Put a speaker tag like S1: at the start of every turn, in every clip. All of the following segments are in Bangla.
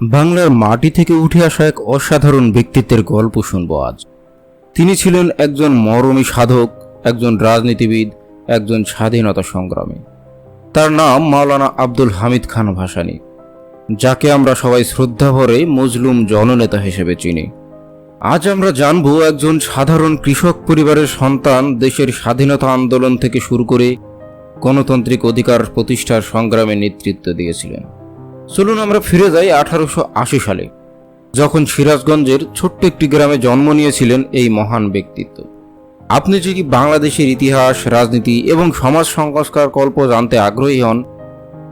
S1: বাংলার মাটি থেকে উঠে আসা এক অসাধারণ ব্যক্তিত্বের গল্প শুনব আজ। তিনি ছিলেন একজন মরমী সাধক, একজন রাজনীতিবিদ, একজন স্বাধীনতা সংগ্রামী। তার নাম মাওলানা আব্দুল হামিদ খান ভাসানী, যাকে আমরা সবাই শ্রদ্ধা ভরে মজলুম জননেতা হিসেবে চিনি। আজ আমরা জানব একজন সাধারণ কৃষক পরিবারের সন্তান দেশের স্বাধীনতা আন্দোলন থেকে শুরু করে গণতান্ত্রিক অধিকার প্রতিষ্ঠার সংগ্রামে নেতৃত্ব দিয়েছিলেন। চলুন আমরা ফিরে যাই আঠারোশো আশি সালে, যখন সিরাজগঞ্জের ছোট্ট একটি গ্রামে জন্ম নিয়েছিলেন এই মহান ব্যক্তিত্ব। আপনি যদি বাংলাদেশের ইতিহাস, রাজনীতি এবং সমাজ সংস্কার গল্প জানতে আগ্রহী হন,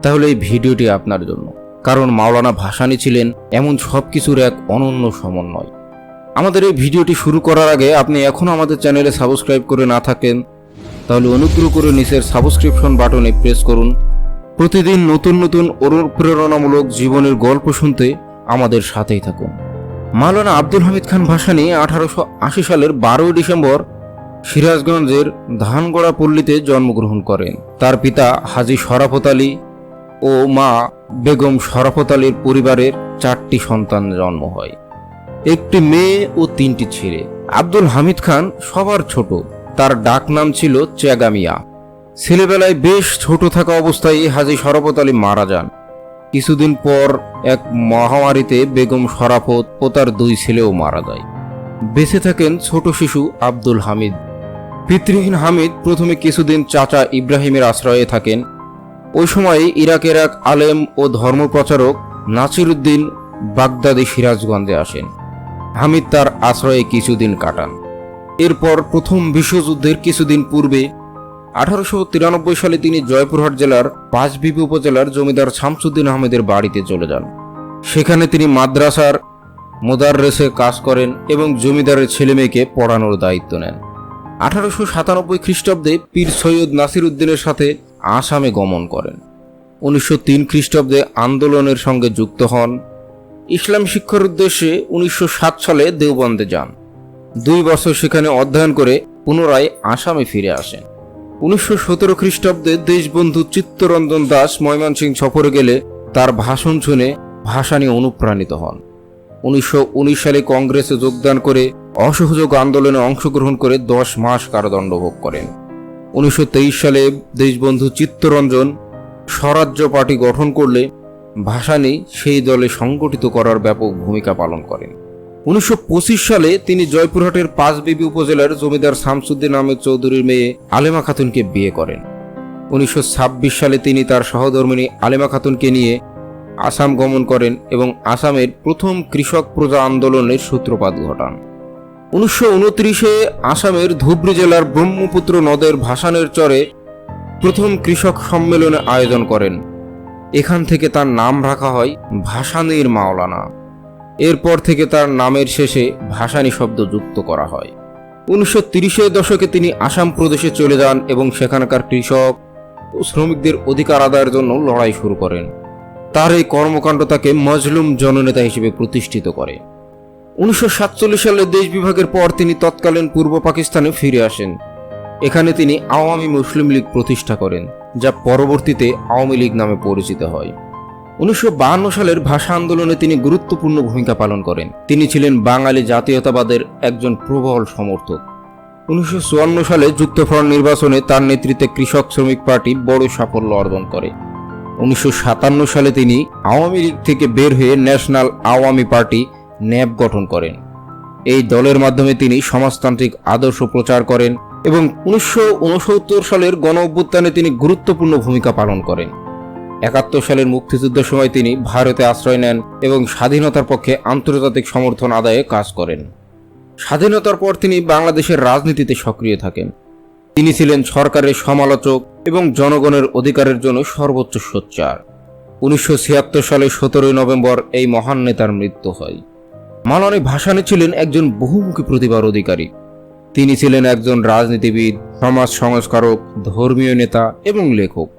S1: তাহলে এই ভিডিওটি আপনার জন্য। কারণ মাওলানা ভাসানী ছিলেন এমন সব কিছুর এক অনন্য সমন্বয়। আমাদের এই ভিডিওটি শুরু করার আগে আপনি এখনও আমাদের চ্যানেলে সাবস্ক্রাইব করে না থাকেন, তাহলে অনুগ্রহ করে নিচের সাবস্ক্রিপশন বাটনে প্রেস করুন প্রতিদিন নতুন নতুন অনুপ্রেরণামূলক জীবনের গল্প শুনতে আমাদের সাথেই থাকুন। মাওলানা আব্দুল হামিদ খান ভাসানি আঠারোশো আশি সালের বারোই ডিসেম্বর সিরাজগঞ্জের ধানগড়া পল্লীতে জন্মগ্রহণ করেন। তার পিতা হাজি শরাফত আলী ও মা বেগম শরাফত আলীর পরিবারের চারটি সন্তান জন্ম হয়। একটি মেয়ে ও তিনটি ছেলে। আব্দুল হামিদ খান সবার ছোট। তার ডাক নাম ছিল চেগামিয়া। ছেলেবেলায় বেশ ছোট থাকা অবস্থায় হাজি শরাফত আলী মারা যান। কিছুদিন পর এক মহামারীতে বেগম শরাফত ও তার দুই ছেলেও মারা যায়। বেঁচে থাকেন ছোট শিশু আব্দুল হামিদ। পিতৃহীন হামিদ প্রথমে কিছুদিন চাচা ইব্রাহিমের আশ্রয়ে থাকেন। ওই সময়ে ইরাকের এক আলেম ও ধর্মপ্রচারক নাসিরুদ্দিন বাগদাদি সিরাজগঞ্জে আসেন। হামিদ তার আশ্রয়ে কিছুদিন কাটান। এরপর প্রথম বিশ্বযুদ্ধের কিছুদিন পূর্বে আঠারোশো তিরানব্বই সালে তিনি জয়পুরহাট জেলার পাঁচবিবি উপজেলার জমিদার শামসুদ্দিন আহমেদের বাড়িতে চলে যান। সেখানে তিনি মাদ্রাসার মোদাররেসে কাজ করেন এবং জমিদারের ছেলেমেয়েকে পড়ানোর দায়িত্ব নেন। আঠারোশো সাতানব্বই খ্রিস্টাব্দে পীর সৈয়দ নাসির উদ্দিনের সাথে আসামে গমন করেন। উনিশশো তিন খ্রিস্টাব্দে আন্দোলনের সঙ্গে যুক্ত হন। ইসলাম শিক্ষার উদ্দেশ্যে উনিশশো সাত সালে দেওবন্দে যান। দুই বছর সেখানে অধ্যয়ন করে পুনরায় আসামে ফিরে আসেন। উনিশশো সতেরো খ্রিস্টাব্দে দেশবন্ধু চিত্তরঞ্জন দাস ময়মনসিংহ সফরে গেলে তার ভাষণ শুনে ভাষা নিয়ে অনুপ্রাণিত হন। উনিশশো উনিশ সালে কংগ্রেসে যোগদান করে অসহযোগ আন্দোলনে অংশগ্রহণ করে দশ মাস কারাদণ্ড ভোগ করেন। উনিশশো তেইশ সালে দেশবন্ধু চিত্তরঞ্জন স্বরাজ্য পার্টি গঠন করলে ভাসানী সেই দলে সংগঠিত করার ব্যাপক ভূমিকা পালন করেন। উনিশশো পঁচিশ সালে তিনি জয়পুরহাটের পাঁচবিবি উপজেলার জমিদার শামসুদ্দিন আহমেদ চৌধুরীর মেয়ে আলেমা খাতুনকে বিয়ে করেন। উনিশশো ছাব্বিশ সালে তিনি তার সহধর্মিনী আলেমা খাতুনকে নিয়ে আসাম গমন করেন এবং আসামের প্রথম কৃষক প্রজা আন্দোলনের সূত্রপাত ঘটান। উনিশশো আসামের ধুবড়ী জেলার ব্রহ্মপুত্র নদের ভাসানের চরে প্রথম কৃষক সম্মেলনে আয়োজন করেন। এখান থেকে তার নাম রাখা হয় ভাসানীর মাওলানা। এরপর থেকে তার নামের শেষে ভাসানী শব্দ যুক্ত করা হয়। উনিশশো তিরিশের দশকে তিনি আসাম প্রদেশে চলে যান এবং সেখানকার কৃষক ও শ্রমিকদের অধিকার আদায়ের জন্য লড়াই শুরু করেন। তার এই কর্মকাণ্ড তাকে মজলুম জননেতা হিসেবে প্রতিষ্ঠিত করে। উনিশশো সাতচল্লিশ সালে দেশ বিভাগের পর তিনি তৎকালীন পূর্ব পাকিস্তানে ফিরে আসেন। এখানে তিনি আওয়ামী মুসলিম লীগ প্রতিষ্ঠা করেন, যা পরবর্তীতে আওয়ামী লীগ নামে পরিচিত হয়। উনিশশো সালের ভাষা আন্দোলনে তিনি গুরুত্বপূর্ণ ভূমিকা পালন করেন। তিনি ছিলেন বাঙালি জাতীয়তাবাদের একজন প্রবল সমর্থক। উনিশশো চুয়ান্ন সালে যুক্তফ্রন্ট নির্বাচনে তার নেতৃত্বে কৃষক শ্রমিক পার্টি বড় সাফল্য অর্জন করে। উনিশশো সাতান্ন সালে তিনি আওয়ামী লীগ থেকে বের হয়ে ন্যাশনাল আওয়ামী পার্টি ন্যাব গঠন করেন। এই দলের মাধ্যমে তিনি সমাজতান্ত্রিক আদর্শ প্রচার করেন এবং উনিশশো উনসত্তর সালের গণ অভ্যুত্থানে তিনি গুরুত্বপূর্ণ ভূমিকা পালন করেন। একাত্তর সালের মুক্তিযুদ্ধের সময় তিনি ভারতে আশ্রয় নেন এবং স্বাধীনতার পক্ষে আন্তর্জাতিক সমর্থন আদায়ে কাজ করেন। স্বাধীনতার পর তিনি বাংলাদেশের রাজনীতিতে সক্রিয় থাকেন। তিনি ছিলেন সরকারের সমালোচক এবং জনগণের অধিকারের জন্য সর্বোচ্চ সোচ্চার। উনিশশো ছিয়াত্তর সালে সতেরোই নভেম্বর এই মহান নেতার মৃত্যু হয়। মালানি ভাসানী ছিলেন একজন বহুমুখী প্রতিভার অধিকারী। তিনি ছিলেন একজন রাজনীতিবিদ, সমাজ সংস্কারক, ধর্মীয় নেতা এবং লেখক।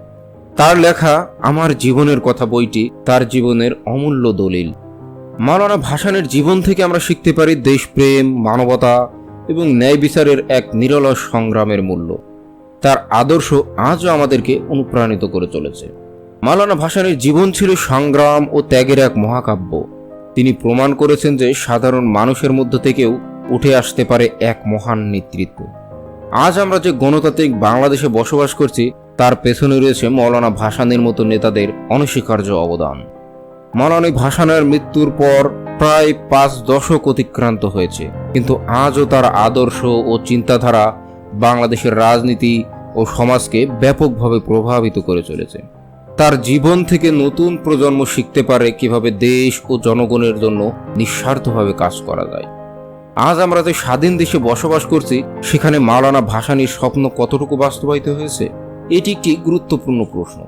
S1: তার লেখা আমার জীবনের কথা বইটি তার জীবনের অমূল্য দলিল। মাওলানা ভাসানের জীবন থেকে আমরা শিখতে পারি দেশপ্রেম, মানবতা এবং ন্যায় বিচারের এক নিরলস সংগ্রামের মূল্য। তার আদর্শ আজও আমাদেরকে অনুপ্রাণিত করে চলেছে। মাওলানা ভাসানের জীবন ছিল সংগ্রাম ও ত্যাগের এক মহাকাব্য। তিনি প্রমাণ করেছেন যে সাধারণ মানুষের মধ্য থেকেও উঠে আসতে পারে এক মহান নেতৃত্ব। আজ আমরা যে গণতান্ত্রিক বাংলাদেশে বসবাস করছি, তার পেছনে রয়েছে মৌলানা ভাসানির মতো নেতাদের অনস্বীকার্য অবদান। মৌলানা ভাসানের মৃত্যুর পর প্রায় পাঁচ দশক অতিক্রান্ত হয়েছে, কিন্তু আজও তার আদর্শ ও চিন্তাধারা বাংলাদেশের রাজনীতি ও সমাজকে ব্যাপকভাবে প্রভাবিত করে চলেছে। তার জীবন থেকে নতুন প্রজন্ম শিখতে পারে কীভাবে দেশ ও জনগণের জন্য নিঃস্বার্থভাবে কাজ করা যায়। আজ আমরা যে স্বাধীন দেশে বসবাস করছি, সেখানে মাওলানা ভাসানির স্বপ্ন কতটুকু বাস্তবায়িত হয়েছে, এটি একটি গুরুত্বপূর্ণ প্রশ্ন,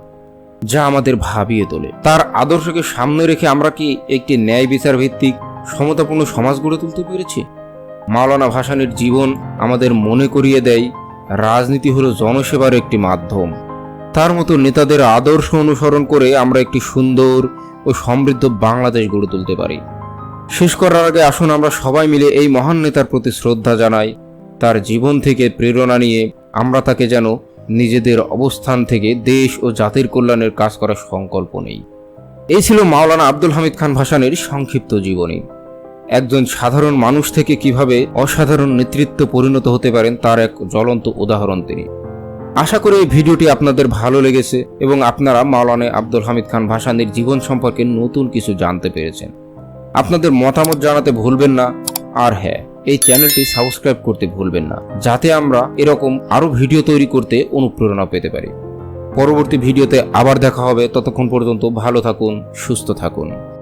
S1: যা আমাদের ভাবিয়ে তোলে। তার আদর্শকে সামনে রেখে আমরা কি একটি ন্যায় বিচার ভিত্তিক সমতাপূর্ণ সমাজ গড়ে তুলতে পেরেছি? মাওলানা ভাসানির জীবন আমাদের মনে করিয়ে দেয়, রাজনীতি হলো জনসেবার একটি মাধ্যম। তার মতো নেতাদের আদর্শ অনুসরণ করে আমরা একটি সুন্দর ও সমৃদ্ধ বাংলাদেশ গড়ে তুলতে পারি। শেষ করার আগে আসুন আমরা সবাই মিলে এই মহান নেতার প্রতি শ্রদ্ধা জানাই। তার জীবন থেকে প্রেরণা নিয়ে আমরা তাকে যেন নিজেদের অবস্থান থেকে দেশ ও জাতির কল্যাণের কাজ করার সংকল্প নেই। এই ছিল মাওলানা আব্দুল হামিদ খান ভাসানের সংক্ষিপ্ত জীবনী। একজন সাধারণ মানুষ থেকে কীভাবে অসাধারণ নেতৃত্ব পরিণত হতে পারেন তার এক জ্বলন্ত উদাহরণ তিনি। আশা করি এই ভিডিওটি আপনাদের ভালো লেগেছে এবং আপনারা মাওলানা আব্দুল হামিদ খান ভাসানির জীবন সম্পর্কে নতুন কিছু জানতে পেরেছেন। আপনাদের মতামত জানাতে ভুলবেন না। আর হ্যাঁ এই চ্যানেলটি সাবস্ক্রাইব করতে ভুলবেন না, যাতে আমরা এরকম আরও ভিডিও তৈরি করতে অনুপ্রেরণা পেতে পারি। পরবর্তী ভিডিওতে আবার দেখা হবে। ততক্ষণ পর্যন্ত ভালো থাকুন, সুস্থ থাকুন।